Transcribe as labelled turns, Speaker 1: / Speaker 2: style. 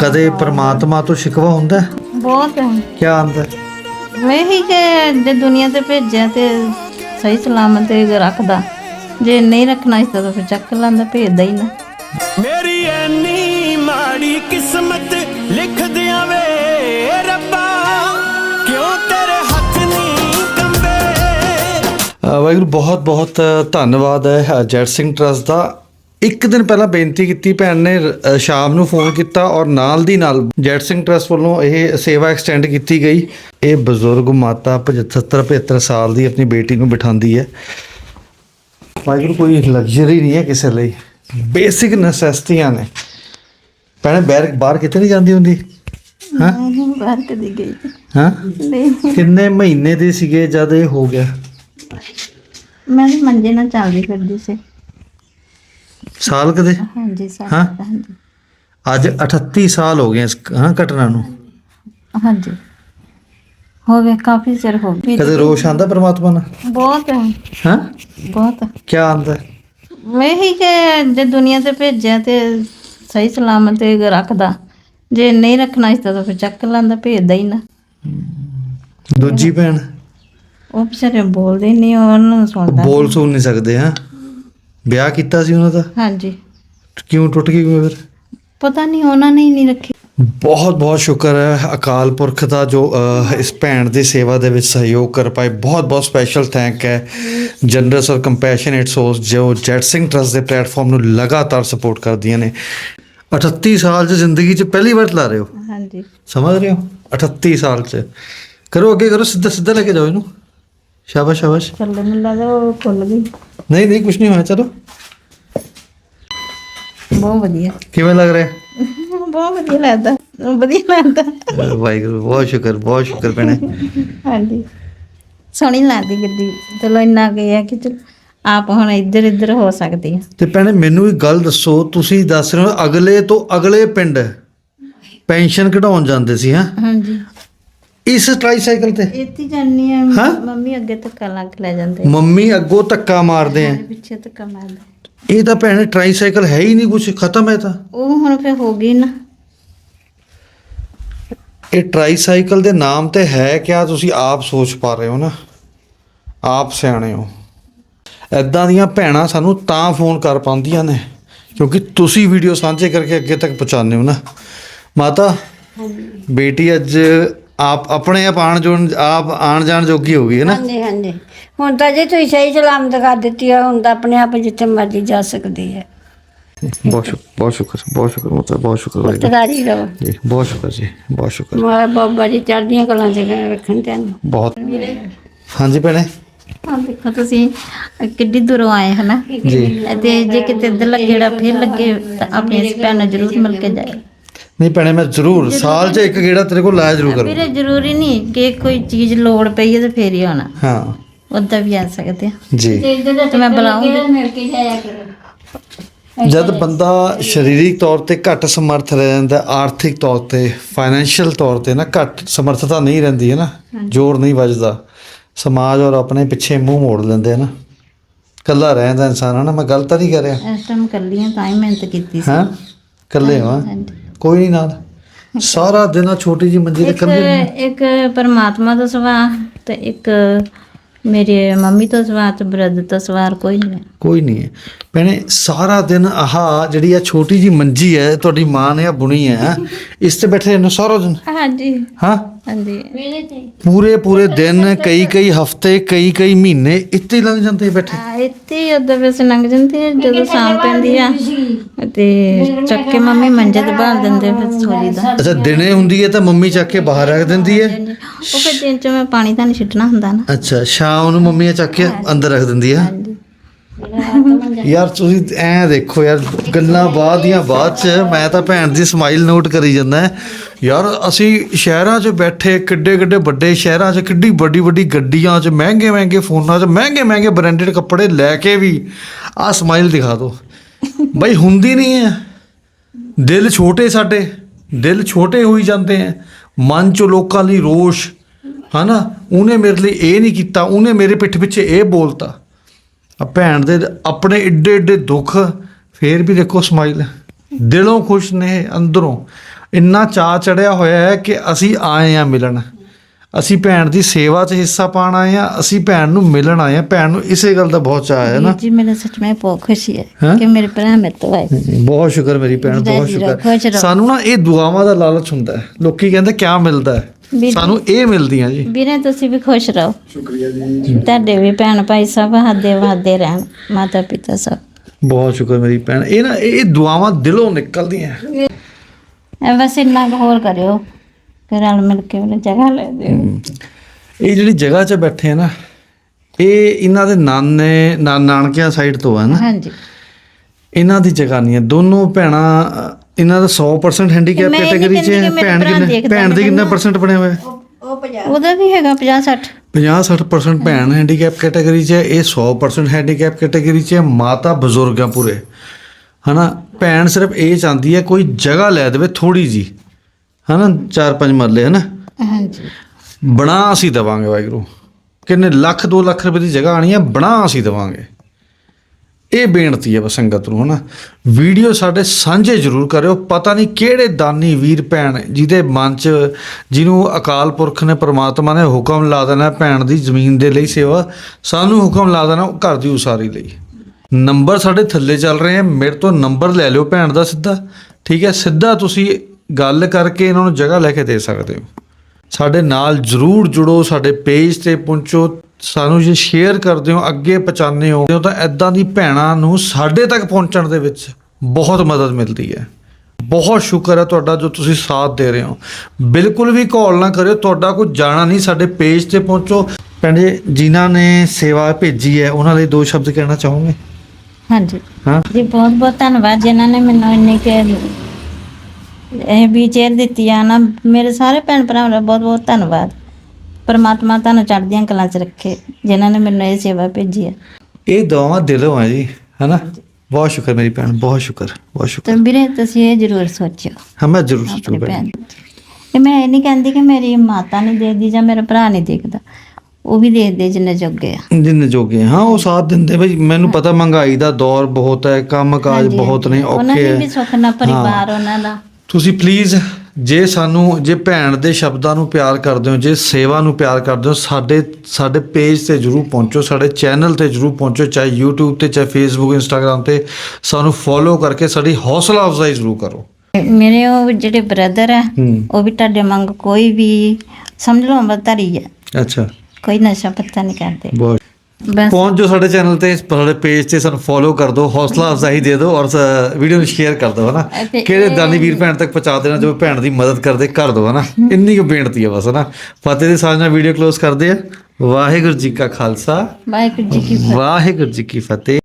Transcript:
Speaker 1: ਕਦੇ ਪ੍ਰਮਾਤਮਾ ਤੋਂ ਸ਼ਿਕਵਾ ਹੁੰਦਾ ਹੈ?
Speaker 2: ਬਹੁਤ
Speaker 1: ਕਿਆ ਆਂਦਾ
Speaker 2: ਮੈਂ ਹੀ ਕਿ ਜੇ ਦੁਨੀਆ ਤੇ ਭੇਜਿਆ ਤੇ ਸਹੀ ਸਲਾਮਤ ਤੇ ਰੱਖਦਾ ਜੇ ਨਹੀਂ ਰੱਖਣਾ ਇਸ ਤਾਂ ਫਿਰ ਚੱਕ ਲਾਂਦਾ ਭੇਜਦਾ ਹੀ ਨਾ।
Speaker 3: ਮੇਰੀ ਐਨੀ ਮਾੜੀ ਕਿਸਮਤ ਲਿਖ ਦਿਆਂ ਵੇ ਰੱਬਾ ਕਿਉਂ ਤੇਰੇ ਹੱਥ ਨਹੀਂ ਕੰਬੇ?
Speaker 1: ਅ, ਵਾਹਿਗੁਰੂ ਬਹੁਤ ਬਹੁਤ ਧੰਨਵਾਦ ਹੈ ਅ, ਜੈਟ ਸਿੰਘ ਟਰਸਟ ਦਾ। ਇੱਕ ਦਿਨ ਪਹਿਲਾਂ ਬੇਨਤੀ ਕੀਤੀ ਭੈਣ ਨੇ ਸ਼ਾਮ ਨੂੰ ਫੋਨ ਕੀਤਾ ਔਰ ਨਾਲ ਦੀ ਨਾਲ ਜੈਟ ਸਿੰਘ ਟਰਸਟ ਵੱਲੋਂ ਇਹ ਸੇਵਾ ਐਕਸਟੈਂਡ ਕੀਤੀ ਗਈ। ਇਹ ਬਜ਼ੁਰਗ ਮਾਤਾ 75 75 ਸਾਲ ਦੀ ਆਪਣੀ ਬੇਟੀ ਨੂੰ ਬਿਠਾਉਂਦੀ ਹੈ। ਵਾਹਿਗੁਰੂ ਕੋਈ ਲਗਜ਼ਰੀ ਨਹੀਂ ਹੈ ਕਿਸੇ ਲਈ। ਬੇਸਿਕ ਨੈਸੈਸਿਟੀਆਂ ਨੇ। ਭੈਣੇ ਬਾਹਰ ਬਾਹਰ ਕਿਤੇ ਨਹੀਂ ਜਾਂਦੀ ਹੁੰਦੀ? ਹਾਂ?
Speaker 2: ਨਹੀਂ ਬਾਹਰ ਕਦੀ ਗਈ।
Speaker 1: ਹਾਂ?
Speaker 2: ਨਹੀਂ।
Speaker 1: ਕਿੰਨੇ ਮਹੀਨੇ ਦੇ ਸੀਗੇ ਜਦ ਇਹ ਹੋ ਗਿਆ?
Speaker 2: ਮੈਂ ਮੰਜੇ ਨਾਲ ਚੱਲਦੀ ਫਿਰਦੀ ਸੀ।
Speaker 1: ਸਾਲ ਕਦੇ?
Speaker 2: ਹਾਂਜੀ ਸਰ
Speaker 1: ਹਾਂ?
Speaker 2: ਹਾਂਜੀ।
Speaker 1: ਅੱਜ 38 ਸਾਲ ਹੋ ਗਏ ਇਸ ਹਾਂ ਘਟਨਾ ਨੂੰ।
Speaker 2: ਹਾਂਜੀ। ਹੋ ਗਿਆ ਕਾਫੀ ਚਿਰ ਹੋ ਗਿਆ
Speaker 1: ਕਦੇ ਰੋਸ਼ ਆਂਦਾ ਪ੍ਰਮਾਤਮਾ ਨਾਲ?
Speaker 2: ਬਹੁਤ।
Speaker 1: ਹਾਂ?
Speaker 2: ਬਹੁਤ।
Speaker 1: ਕੀ ਆਂਦਾ
Speaker 2: ਮੈਂ ਹੀ ਕਿ ਜੇ ਦੁਨੀਆ ਤੇ ਭੇਜਿਆ ਤੇ ਸਹੀ ਸਲਾਮਤ ਰੱਖਦਾ ਜੇ ਨਹੀਂ ਰੱਖਣਾ ਇਸ ਤਾਂ ਫਿਰ ਚੱਕ ਲਾਂਦਾ ਭੇਜਦਾ ਹੀ ਨਾ।
Speaker 1: ਦੂਜੀ ਭੈਣ?
Speaker 2: ਉਹ ਵਿਚਾਰੇ ਬੋਲਦੇ ਨਹੀਂ ਉਹਨਾਂ ਨੂੰ ਸੁਣਦਾ
Speaker 1: ਬੋਲ ਸੁਣ ਨਹੀਂ ਸਕਦੇ ਹਾਂ। ਵਿਆਹ ਕੀਤਾ ਸੀ ਉਹਨਾਂ ਦਾ?
Speaker 2: ਹਾਂਜੀ।
Speaker 1: ਕਿਉਂ ਟੁੱਟ ਗਈ ਕਿਵੇਂ ਫਿਰ
Speaker 2: ਪਤਾ ਨਹੀਂ ਉਹਨਾਂ ਨੇ ਹੀ ਨਹੀਂ ਰੱਖੀ।
Speaker 1: ਬਹੁਤ ਬਹੁਤ ਸ਼ੁਕਰ ਹੈ ਅਕਾਲ ਪੁਰਖ ਦਾ ਜੋ ਇਸ ਭੈਣ ਦੀ ਸੇਵਾ ਦੇ ਵਿੱਚ ਸਹਿਯੋਗ ਕਰ ਪਾਏ। ਬਹੁਤ ਬਹੁਤ ਸਪੈਸ਼ਲ ਥੈਂਕ ਹੈ। ਜਨਰਸ ਔਰ ਕੰਪੈਸ਼ਨੇਟ ਸੋਲਸ ਜੋ ਜੈਟ ਸਿੰਘ ਟਰਸਟ ਦੇ ਪਲੇਟਫਾਰਮ ਨੂੰ ਲਗਾਤਾਰ ਸਪੋਰਟ ਕਰਦੀਆਂ ਨੇ। 38 ਸਾਲ ਚ ਜ਼ਿੰਦਗੀ ਚ ਪਹਿਲੀ ਵਾਰ ਲਾ ਰਹੇ ਹੋ?
Speaker 2: ਹਾਂਜੀ।
Speaker 1: ਸਮਝ ਰਹੇ ਹੋ? 38 ਸਾਲ ਚ। ਕਰੋ ਅੱਗੇ ਕਰੋ ਸਿੱਧਾ ਸਿੱਧਾ ਲੈ ਕੇ ਜਾਓ ਇਹਨੂੰ। ਸ਼ਾਬਾਸ਼ ਸ਼ਾਬਾਸ਼।
Speaker 2: ਚੱਲੇ ਮੈਨੂੰ ਲੱਗਦਾ ਉਹ ਖੁੱਲ ਗਈ।
Speaker 1: ਨਹੀਂ ਨਹੀਂ ਕੁਝ ਨਹੀਂ ਹੋਇਆ ਚਲੋ।
Speaker 2: ਬਹੁਤ ਵਧੀਆ।
Speaker 1: ਕਿਵੇਂ ਲੱਗ ਰਿਹਾ?
Speaker 2: ਬਹੁਤ ਵਧੀਆ ਲੱਗਦਾ ਵਧੀਆ ਲੱਗਦਾ।
Speaker 1: ਵਾਹਿਗੁਰੂ ਬਹੁਤ ਸ਼ੁਕਰ ਬਹੁਤ ਸ਼ੁਕਰ ਭੈਣੇ।
Speaker 2: ਹਾਂਜੀ। ਸੋਹਣੀ ਲੱਗਦੀ ਗੱਡੀ। ਚਲੋ ਇੰਨਾ ਕੁ ਹੈ ਕਿ ਚਲ ਆਪ ਹੁਣ ਇੱਧਰ ਇੱਧਰ ਹੋ ਸਕਦੀ ਆ।
Speaker 1: ਤੇ ਭੈਣੇ ਮੈਨੂੰ ਇੱਕ ਗੱਲ ਦੱਸੋ ਤੁਸੀਂ ਦੱਸ ਰਹੇ ਹੋ ਅਗਲੇ ਤੋਂ ਅਗਲੇ ਪਿੰਡ ਪੈਨਸ਼ਨ ਕਢਾਉਣ ਜਾਂਦੇ ਸੀ ਹਾਂ?
Speaker 2: ਹਾਂਜੀ।
Speaker 1: ਇਸ ਟ੍ਰਾਈਸਾਈਕਲ ਤੇ?
Speaker 2: ਇੱਥੇ ਜਾਨੀ ਆ
Speaker 1: ਹਾਂ?
Speaker 2: ਮੰਮੀ ਅੱਗੇ ਧੱਕਾ ਲਾ ਕੇ ਲੈ ਜਾਂਦੇ
Speaker 1: ਮੰਮੀ ਅੱਗੋਂ ਧੱਕਾ ਮਾਰਦੇ ਆ।
Speaker 2: ਪਿੱਛੇ ਧੱਕਾ ਮਾਰਦੇ
Speaker 1: ਇਹ ਤਾਂ ਭੈਣੇ ਟ੍ਰਾਈਸਾਈਕਲ ਹੈ ਹੀ ਨਹੀਂ ਕੁਝ ਖਤਮ ਹੈ ਤਾਂ।
Speaker 2: ਉਹ ਹੁਣ ਫੇ ਹੋ ਗਈ ਨਾ।
Speaker 1: ਇਹ ਟ੍ਰਾਈਸਾਈਕਲ ਦੇ ਨਾਮ ਤੇ ਹੈ ਕਿਆ ਤੁਸੀਂ ਆਪ ਸੋਚ ਪਾ ਰਹੇ ਹੋ ਨਾ। ਆਪ ਸਿਆਣੇ ਹੋ। ਐਦਾਂ ਦੀਆਂ ਭੈਣਾਂ ਸਾਨੂੰ ਤਾਂ ਫੋਨ ਕਰ ਪਾਉਂਦੀਆਂ ਨੇ ਕਿਉਂਕਿ ਤੁਸੀਂ ਵੀਡੀਓ ਸਾਂਝੇ ਕਰਕੇ ਅੱਗੇ ਤੱਕ ਪਹੁੰਚਾਉਂਦੇ ਹੋ ਨਾ। ਮਾਤਾ ਬੇਟੀ ਅੱਜ ਆਪ ਆਪਣੇ ਆਪ ਆਣ ਜੋਣ ਆਪ ਆਣ ਜਾਣ ਜੋਗੀ ਹੋ ਗਈ ਹੈ ਨਾ?
Speaker 4: ਹਾਂਜੀ ਹਾਂਜੀ। ਹੁਣ ਤਾਂ ਜੇ ਤੁਸੀਂ ਸਹੀ ਸਲਾਮਤ ਕਰ ਦਿੱਤੀ ਆ ਹੁਣ ਤਾਂ ਆਪਣੇ ਆਪ ਜਿੱਥੇ ਮਰਜ਼ੀ ਜਾ ਸਕਦੀ ਹੈ
Speaker 1: ਬਹੁਤ ਸ਼ੁਕਰ ਬਹੁਤ ਸ਼ੁਕਰ ਬਹੁਤ ਸ਼ੁਕਰ ਬਹੁਤ ਸ਼ੁਕਰ ਵਾਹਿਗੁਰੂ।
Speaker 4: ਤਗਾਰੀ ਰਹੋ
Speaker 1: ਜੀ ਬਹੁਤ ਸ਼ੁਕਰ ਜੀ ਬਹੁਤ ਸ਼ੁਕਰ।
Speaker 4: ਮਾਰਾ ਬਾਬਾ ਜੀ ਚੜ੍ਹਦੀਆਂ ਕਲਾਂ 'ਚ ਰੱਖਣ ਤੈਨੂੰ
Speaker 1: ਬਹੁਤ। ਹਾਂਜੀ ਭੈਣੇ।
Speaker 2: ਹਾਂ ਦੇਖੋ ਤੁਸੀਂ ਕਿੱਡੀ ਦੂਰੋਂ ਆਏ ਹਨਾ?
Speaker 1: ਜੀ।
Speaker 2: ਤੇ ਜੇ ਕਿਤੇ ਇੱਧਰ ਲੱਗੇੜਾ ਫਿਰ ਲੱਗੇ ਤਾਂ ਆਪਣੀ ਇਸ ਭੈਣ ਨੂੰ ਜ਼ਰੂਰ ਮਿਲ ਕੇ ਜਾਏ।
Speaker 1: ਨਹੀਂ ਭੈਣੇ ਮੈਂ ਜ਼ਰੂਰ ਸਾਲ 'ਚ ਇੱਕ ਗੇੜਾ ਤੇਰੇ ਕੋਲ ਲਾਇਆ ਜ਼ਰੂਰ ਕਰੂੰ
Speaker 2: ਵੀਰੇ ਜ਼ਰੂਰੀ ਨਹੀਂ ਕਿ ਕੋਈ ਚੀਜ਼ ਲੋੜ ਪਈ ਹੈ ਤੇ ਫੇਰ ਹੀ ਆਉਣਾ।
Speaker 1: ਹਾਂ।
Speaker 2: ਉਦਾਂ ਵੀ ਆ ਸਕਦੇ ਆ।
Speaker 1: ਜੀ।
Speaker 2: ਤੇ ਮੈਂ ਬੁਲਾਉਂਗੀ।
Speaker 4: ਮਿਲ ਕੇ ਜਾਇਆ ਕਰੋ?
Speaker 1: ਜਦ ਬੰਦਾ ਸਰੀਰਕ ਤੌਰ ਤੇ ਘੱਟ ਸਮਰਥ ਰਹਿ ਜਾਂਦਾ ਆਰਥਿਕ ਤੌਰ ਤੇ ਫਾਈਨੈਂਸ਼ੀਅਲ ਤੌਰ ਤੇ ਨਾ ਘੱਟ ਸਮਰਥਤਾ ਨਹੀਂ ਰਹਿੰਦੀ ਹੈ ਨਾ ਜ਼ੋਰ ਨਹੀਂ ਵੱਜਦਾ। ਸਮਾਜ ਔਰ ਆਪਣੇ ਪਿੱਛੇ ਮੂੰਹ ਮੋੜ ਲੈਂਦੇ ਆ ਨਾ। ਕੱਲਾ ਰਹਿੰਦਾ ਇਨਸਾਨ ਹੈ ਨਾ ਮੈਂ ਗਲਤ ਨਹੀਂ ਕਰ ਰਿਹਾ।
Speaker 2: ਇਸ ਟਾਈਮ ਕੱਲੀਆਂ ਤਾਂ ਹੀ ਮਿਹਨਤ ਕੀਤੀ ਸੀ।
Speaker 1: ਹਾਂ? ਕੱਲੇ ਹਾਂ
Speaker 2: ਹਾਂਜੀ।
Speaker 1: ਕੋਈ ਨਹੀਂ ਨਾਲ ਸਾਰਾ ਦਿਨ ਆ ਛੋਟੀ ਜੀ ਮੰਜੀ ਤੇ
Speaker 2: ਇੱਕ ਇੱਕ ਪਰਮਾਤਮਾ ਦਾ ਸਵਾਰ ਤੇ ਇੱਕ ਮੇਰੇ ਮੰਮੀ ਤੋਂ ਸਵਾਰ ਤੇ ਬ੍ਰਦਰ ਤੋਂ ਸਵਾਰ ਕੋਈ ਨਹੀਂ।
Speaker 1: ਕੋਈ ਨਹੀਂ ਹੈ। ਭੈਣੇ ਸਾਰਾ ਦਿਨ ਆਹ ਜਿਹੜੀ ਆ ਛੋਟੀ ਜੀ ਮੰਜੀ ਹੈ ਤੁਹਾਡੀ ਮਾਂ ਨੇ ਆ ਬੁਣੀ ਹੈ ਇਸ ਤੇ ਬੈਠੇ ਹੋ ਸਾਰਾ ਦਿਨ?
Speaker 2: ਹਾਂਜੀ।
Speaker 1: ਹਾਂ?
Speaker 2: ਹਾਂਜੀ।
Speaker 1: ਪੂਰੇ ਪੂਰੇ ਦਿਨ ਕਈ ਕਈ ਹਫ਼ਤੇ ਕਈ ਕਈ ਮਹੀਨੇ ਇੱਥੇ ਹੀ ਲੰਘ ਜਾਂਦੇ ਬੈਠੇ।
Speaker 2: ਆ ਇੱਥੇ ਉਦੋਂ ਵੈਸੇ ਲੰਘ ਜਾਂਦੇ ਜਦੋਂ ਸ਼ਾਮ ਪੈਂਦੀ ਆ। ਤੇ ਚੱਕ ਕੇ ਮੰਮੀ ਮੰਜੇ ਤੇ ਬਾਹਰ ਦਿੰਦੇ ਫਿਰ ਸੋਲੀ ਦਾ।
Speaker 1: ਅੱਛਾ ਦਿਨੇ ਹੁੰਦੀ ਹੈ ਤਾਂ ਮੰਮੀ ਚੱਕ ਕੇ ਬਾਹਰ ਰੱਖ ਦਿੰਦੀ ਹੈ
Speaker 2: ਉਹ ਫਿਰ ਦਿਨ ਚ ਮੈਂ ਪਾਣੀ ਤਾਂ ਨਹੀਂ ਛਿੱਟਣਾ ਹੁੰਦਾ ਨਾ।
Speaker 1: ਅੱਛਾ ਸ਼ਾਮ ਨੂੰ ਮੰਮੀ ਚੱਕ ਕੇ ਅੰਦਰ ਰੱਖ ਦਿੰਦੀ ਹੈ
Speaker 2: ਹਾਂਜੀ।
Speaker 1: ਯਾਰ ਤੁਸੀਂ ਐ ਦੇਖੋ ਯਾਰ, ਗੱਲਾਂ ਬਾਅਦ ਦੀਆਂ ਬਾਅਦ ਚ ਮੈਂ ਤਾਂ ਭੈਣ ਦੀ ਸਮਾਈਲ ਨੋਟ ਕਰੀ ਜਾਂਦਾ। ਯਾਰ ਅਸੀਂ ਸ਼ਹਿਰਾਂ 'ਚ ਬੈਠੇ, ਕਿੱਡੇ ਕਿੱਡੇ ਵੱਡੇ ਸ਼ਹਿਰਾਂ 'ਚ, ਕਿੱਡੀ ਵੱਡੀ ਵੱਡੀ ਗੱਡੀਆਂ 'ਚ, ਮਹਿੰਗੇ ਮਹਿੰਗੇ ਫੋਨਾਂ 'ਚ, ਮਹਿੰਗੇ ਮਹਿੰਗੇ ਬ੍ਰਾਂਡਡ ਕੱਪੜੇ ਲੈ ਕੇ ਵੀ ਆਹ ਸਮਾਈਲ ਦਿਖਾ ਦਿਓ ਬਈ ਹੁੰਦੀ ਨਹੀਂ ਹੈ ਦਿਲ ਛੋਟੇ ਸਾਡੇ, ਦਿਲ ਛੋਟੇ ਹੋਈ ਜਾਂਦੇ ਹੈ ਮਨ 'ਚ ਲੋਕਾਂ ਲਈ ਰੋਸ਼, ਹਨਾ? ਉਹਨੇ ਮੇਰੇ ਲਈ ਇਹ ਨਹੀਂ ਕੀਤਾ, ਉਹਨੇ ਮੇਰੇ ਪਿੱਠ ਪਿੱਛੇ ਇਹ ਬੋਲਤਾ। ਆ ਭੈਣ ਦੇ ਆਪਣੇ ਏਡੇ ਏਡੇ ਦੁੱਖ ਫੇਰ ਵੀ ਦੇਖੋ ਸਮਾਈਲ ਦਿਲੋਂ ਖੁਸ਼ ਨੇ ਅੰਦਰੋਂ। ਇੰਨਾ ਚਾਅ ਚੜਿਆ ਹੋਇਆ ਹੈ ਕਿ ਅਸੀਂ ਆਏ ਆ ਮਿਲਣ। ਅਸੀਂ ਭੈਣ ਦੀ ਸੇਵਾ 'ਚ ਹਿੱਸਾ ਪਾਉਣ ਆਏ ਆ ਅਸੀਂ ਭੈਣ ਨੂੰ ਮਿਲਣ ਆਏ ਆ ਭੈਣ ਨੂੰ ਇਸੇ ਗੱਲ ਦਾ ਬਹੁਤ ਚਾਅ ਹੈ ਨਾ।
Speaker 2: ਜੀ ਮੈਨੂੰ ਸੱਚ ਮੈਂ ਬਹੁਤ ਖੁਸ਼ੀ ਹੈ? ਕਿ ਮੇਰੇ ਭਰਾ ਮੇਰੇ ਤੋਂ ਆਏ।
Speaker 1: ਬਹੁਤ ਸ਼ੁਕਰ ਮੇਰੀ ਭੈਣ ਬਹੁਤ ਸ਼ੁਕਰ। ਸਾਨੂੰ ਨਾ ਇਹ ਦੁਆਵਾਂ ਦਾ ਲਾਲਚ ਹੁੰਦਾ ਹੈ। ਲੋਕੀ ਕਹਿੰਦੇ ਕਿਆ ਮਿਲਦਾ ਹੈ?
Speaker 2: ਵੀ-
Speaker 1: ਸਾਨੂੰ ਇਹ ਮਿਲਦੀਆਂ ਜੀ।
Speaker 2: ਵੀਰੇ ਤੁਸੀਂ ਵੀ ਖੁਸ਼ ਰਹੋ। ਸ਼ੁਕਰੀਆ ਜੀ ਤੁਹਾਡੇ ਵੀ ਭੈਣ ਭਾਈ ਸਭ ਹੱਦੇ ਵਾਦੇ ਰਹਿਣ ਮਾਤਾ ਪਿਤਾ ਸਭ।
Speaker 1: ਬਹੁਤ ਸ਼ੁਕਰ ਮੇਰੀ ਭੈਣ। ਇਹ ਨਾ ਇਹ ਇਹ ਦੁਆਵਾਂ ਦਿਲੋਂ ਨਿਕਲਦੀਆਂ।
Speaker 2: ਐ ਬਸ ਇੰਨਾ ਕੁ ਹੋਰ ਕਰਿਓ ਕਿ ਰਲ ਮਿਲ ਕੇ ਉਹਨੇ ਜਗ੍ਹਾ ਲੈ ਦਿਓ
Speaker 1: ਇਹ ਜਿਹੜੀ ਜਗ੍ਹਾ 'ਚ ਬੈਠੇ ਆ ਨਾ ਇਹ ਇਹਨਾਂ ਦੇ ਨਾਨੇ ਨਾ ਨਾਨਕਿਆਂ ਸਾਈਡ ਤੋਂ ਆ ਨਾ।
Speaker 2: ਹਾਂਜੀ।
Speaker 1: ਇਹਨਾਂ ਦੀ ਜਗ੍ਹਾ ਨਹੀਂ ਹੈ ਦੋਨੋਂ ਭੈਣਾਂ ਅ, ਇਹਨਾਂ ਦਾ 100% ਹੈਂਡੀਕੈਪ
Speaker 2: ਮੈਂ
Speaker 1: ਕੈਟਾਗਰੀ 'ਚ ਹੈ
Speaker 2: ਕਿ ਮੇਰੇ
Speaker 1: ਭੈਣ
Speaker 2: ਭਰਾ
Speaker 1: ਕਿੰਨੇ
Speaker 2: ਦੇਖਦਾ
Speaker 1: ਭੈਣ ਦੇ ਕਿੰਨਾ। ਪਰਸੈਂਟ ਬਣੇ ਹੋਏ
Speaker 2: ਉਹਦਾ ਵੀ ਹੈਗਾ 50 60
Speaker 1: 50 60% ਭੈਣ ਹੈਂਡੀਕੈਪ ਕੈਟਾਗਰੀ 'ਚ ਹੈ ਇਹ 100% ਹੈਂਡੀਕੈਪ ਕੈਟਾਗਰੀ 'ਚ ਹੈ ਮਾਤਾ ਬਜ਼ੁਰਗ ਆ ਪੂਰੇ। ਹਨਾ ਭੈਣ ਸਿਰਫ ਇਹ ਚਾਹੁੰਦੀ ਹੈ ਕੋਈ ਜਗ੍ਹਾ ਲੈ ਦੇਵੇ ਥੋੜੀ ਜੀ ਹਨਾ ਚਾਰ ਪੰਜ ਮਰਲੇ ਹਨਾ?
Speaker 2: ਹਾਂਜੀ।
Speaker 1: ਬਣਾ ਅਸੀਂ ਦਵਾਂਗੇ ਵਾਹਿਗੁਰੂ। ਕਿੰਨੇ ਲੱਖ 2 ਲੱਖ ਰੁਪਏ ਦੀ ਜਗ੍ਹਾ ਆਣੀ ਹੈ ਬਣਾ ਅਸੀਂ ਦਵਾਂਗੇ। ਇਹ ਬੇਨਤੀ ਹੈ ਬਸ ਸੰਗਤ ਨੂੰ, ਹਨਾ। ਵੀਡੀਓ ਸਾਡੇ ਸਾਂਝੇ ਜ਼ਰੂਰ ਕਰਿਓ। ਪਤਾ ਨਹੀਂ ਕਿਹੜੇ ਦਾਨੀ ਵੀਰ ਭੈਣ ਜਿਹਦੇ ਮਨ 'ਚ, ਜਿਹਨੂੰ ਅਕਾਲ ਪੁਰਖ ਨੇ, ਪ੍ਰਮਾਤਮਾ ਨੇ ਹੁਕਮ ਲਾ ਦੇਣਾ ਭੈਣ ਦੀ ਜ਼ਮੀਨ ਦੇ ਲਈ ਸੇਵਾ, ਸਾਨੂੰ ਹੁਕਮ ਲਾ ਦੇਣਾ ਘਰ ਦੀ ਉਸਾਰੀ ਲਈ। ਨੰਬਰ ਸਾਡੇ ਥੱਲੇ ਚੱਲ ਰਹੇ ਆ ਮੇਰੇ ਤੋਂ ਨੰਬਰ ਲੈ ਲਿਓ ਭੈਣ ਦਾ ਸਿੱਧਾ। ਠੀਕ ਹੈ, ਸਿੱਧਾ ਤੁਸੀਂ ਗੱਲ ਕਰਕੇ ਇਹਨਾਂ ਨੂੰ ਜਗ੍ਹਾ ਲੈ ਕੇ ਦੇ ਸਕਦੇ ਹੋ। ਸਾਡੇ ਨਾਲ ਜਰੂਰ ਜੁੜੋ, ਸਾਡੇ ਪੇਜ ਤੇ ਪਹੁੰਚੋ। ਸਾਨੂੰ ਜੇ ਸ਼ੇਅਰ ਕਰਦੇ ਹੋ ਅੱਗੇ ਪਹੁੰਚਾਉਂਦੇ ਹੋ ਤਾਂ ਐਦਾਂ ਦੀ ਭੈਣਾਂ ਨੂੰ ਸਾਡੇ ਤੱਕ ਪਹੁੰਚਣ ਦੇ ਵਿੱਚ ਬਹੁਤ ਮਦਦ ਮਿਲਦੀ ਹੈ। ਬਹੁਤ ਸ਼ੁਕਰ ਹੈ ਤੁਹਾਡਾ ਜੋ ਤੁਸੀਂ ਸਾਥ ਦੇ ਰਹੇ ਹੋ। ਬਿਲਕੁਲ ਵੀ ਕਾਲ ਨਾ ਕਰਿਓ ਤੁਹਾਡਾ ਕੋਈ ਜਾਣਾ ਨਹੀਂ ਸਾਡੇ ਪੇਜ ਤੇ ਪਹੁੰਚੋ। ਜੀ ਜਿਨ੍ਹਾਂ ਨੇ ਸੇਵਾ ਭੇਜੀ ਹੈ ਉਹਨਾਂ ਲਈ ਦੋ ਸ਼ਬਦ ਕਹਿਣਾ ਚਾਹੋਗੇ?
Speaker 2: ਹਾਂਜੀ।
Speaker 1: ਹਾਂ?
Speaker 2: ਜੀ ਬਹੁਤ ਬਹੁਤ ਧੰਨਵਾਦ ਜਿਨ੍ਹਾਂ ਨੇ ਮੈਨੂੰ ਇੰਨੀ ਕਿ ਇਹ ਵੀ ਚੇਅਰ ਦਿੱਤੀ ਆ। ਨਾ ਮੇਰੇ ਸਾਰੇ ਭੈਣ ਭਰਾਵਾਂ ਦਾ ਬਹੁਤ ਬਹੁਤ ਧੰਨਵਾਦ। ਪਰਮਾਤਮਾ ਤੁਹਾਨੂੰ ਚੜ੍ਹਦੀਆਂ ਕਲਾਂ 'ਚ ਰੱਖੇ ਜਿਨ੍ਹਾਂ ਨੇ ਮੈਨੂੰ ਇਹ ਸੇਵਾ ਭੇਜੀ ਹੈ।
Speaker 1: ਇਹ ਦੁਆਵਾਂ ਦਿਲੋਂ ਹੈ ਜੀ ਹੈਨਾ? ਬਹੁਤ ਸ਼ੁਕਰ ਮੇਰੀ ਭੈਣ ਬਹੁਤ ਸ਼ੁਕਰ ਬਹੁਤ ਸ਼ੁਕਰ।
Speaker 2: ਤੇ ਵੀਰੇ ਤੁਸੀਂ ਇਹ ਜ਼ਰੂਰ ਸੋਚਿਓ।
Speaker 1: ਹਾਂ ਮੈਂ ਜ਼ਰੂਰ
Speaker 2: ਆਪਣੀ
Speaker 1: ਸੋਚੂਗਾ
Speaker 2: ਭੈਣ ਤੇ ਮੈਂ ਇਹ ਨਹੀਂ ਕਹਿੰਦੀ ਕਿ ਮੇਰੀ ਮਾਤਾ ਨਹੀਂ ਦੇਖਦੀ ਜਾਂ ਮੇਰਾ ਭਰਾ ਨਹੀਂ ਦੇਖਦਾ। ਉਹ ਵੀ ਦੇਖਦੇ ਜਿੰਨੇ ਜੋਗੇ ਆ।
Speaker 1: ਜਿੰਨੇ ਜੋਗੇ ਹਾਂ ਉਹ ਸਾਥ ਦਿੰਦੇ ਬਈ ਮੈਨੂੰ ਪਤਾ ਮਹਿੰਗਾਈ ਦਾ ਦੌਰ ਬਹੁਤ ਹੈ ਕੰਮ ਕਾਜ
Speaker 2: ਹਾਂਜੀ,
Speaker 1: ਬਹੁਤ ਨੇ
Speaker 2: ਉਹਨਾਂ
Speaker 1: ਔਖੇ
Speaker 2: ਨੇ ਵੀ ਸੁੱਖ ਨਾਲ ਪਰਿਵਾਰ ਉਹਨਾਂ ਦਾ।
Speaker 1: ਤੁਸੀਂ ਪਲੀਜ਼ ਜੇ ਸਾਨੂੰ ਜੇ ਭੈਣ ਦੇ ਸ਼ਬਦਾਂ ਨੂੰ ਪਿਆਰ ਕਰਦੇ ਹੋ ਜੇ ਸੇਵਾ ਨੂੰ ਪਿਆਰ ਕਰਦੇ ਹੋ ਸਾਡੇ ਸਾਡੇ ਪੇਜ ਤੇ ਜਰੂਰ ਪਹੁੰਚੋ ਸਾਡੇ ਚੈਨਲ ਤੇ ਜਰੂਰ ਪਹੁੰਚੋ ਚਾਹੇ YouTube ਤੇ ਚਾਹੇ Facebook Instagram ਤੇ ਸਾਨੂੰ ਫੋਲੋ ਕਰਕੇ ਸਾਡੀ ਹੌਸਲਾ ਅਫਜ਼ਾਈ ਜਰੂਰ ਕਰੋ।
Speaker 2: ਮੇਰੇ ਉਹ ਜਿਹੜੇ ਬ੍ਰਦਰ ਆ ਉਹ ਵੀ ਤੁਹਾਡੇ ਮੰਗ ਕੋਈ ਵੀ ਸਮਝ ਲਓ ਅੰਮ੍ਰਿਤਧਾਰੀ ਹੈ
Speaker 1: ਅੱਛਾ।
Speaker 2: ਕੋਈ ਨਸ਼ਾ ਪੱਤਾ ਨਹੀਂ ਕਰਦੇ।
Speaker 1: ਬਹੁਤ
Speaker 2: ਬਸ।
Speaker 1: ਪਹੁੰਚ ਜੋ ਸਾਡੇ ਚੈਨਲ ਤੇ ਸਾਡੇ ਪੇਜ ਤੇ ਸਾਨੂੰ ਫੋਲੋ ਕਰ ਦਿਓ ਹੌਸਲਾ ਅਫਜ਼ਾਈ ਦੇ ਦਿਓ ਔਰ ਵੀਡੀਓ ਨੂੰ ਸ਼ੇਅਰ ਕਰ ਦਿਓ ਹਨਾ? ਕਿਹੜੇ ਦਾਨੀ ਵੀਰ ਭੈਣ ਤੱਕ ਪਹੁੰਚਾ ਦੇਣਾ ਜੋ ਭੈਣ ਦੀ ਮਦਦ ਕਰਦੇ ਕਰ ਦਿਓ ਹਨਾ? ਇੰਨੀ ਕੁ ਬੇਨਤੀ ਹੈ ਬਸ ਹਨਾ? ਫਤਿਹ ਦੇ ਸਾਥ ਨਾਲ ਵੀਡੀਓ ਕਲੋਜ਼ ਕਰਦੇ ਆ। ਵਾਹਿਗੁਰੂ ਜੀ ਕਾ ਖਾਲਸਾ।
Speaker 2: ਵਾਹਿਗੁਰੂ ਜੀ ਕੀ ਫਤਿਹ।
Speaker 1: ਵਾਹਿਗੁਰੂ ਜੀ ਕੀ ਫਤਿਹ।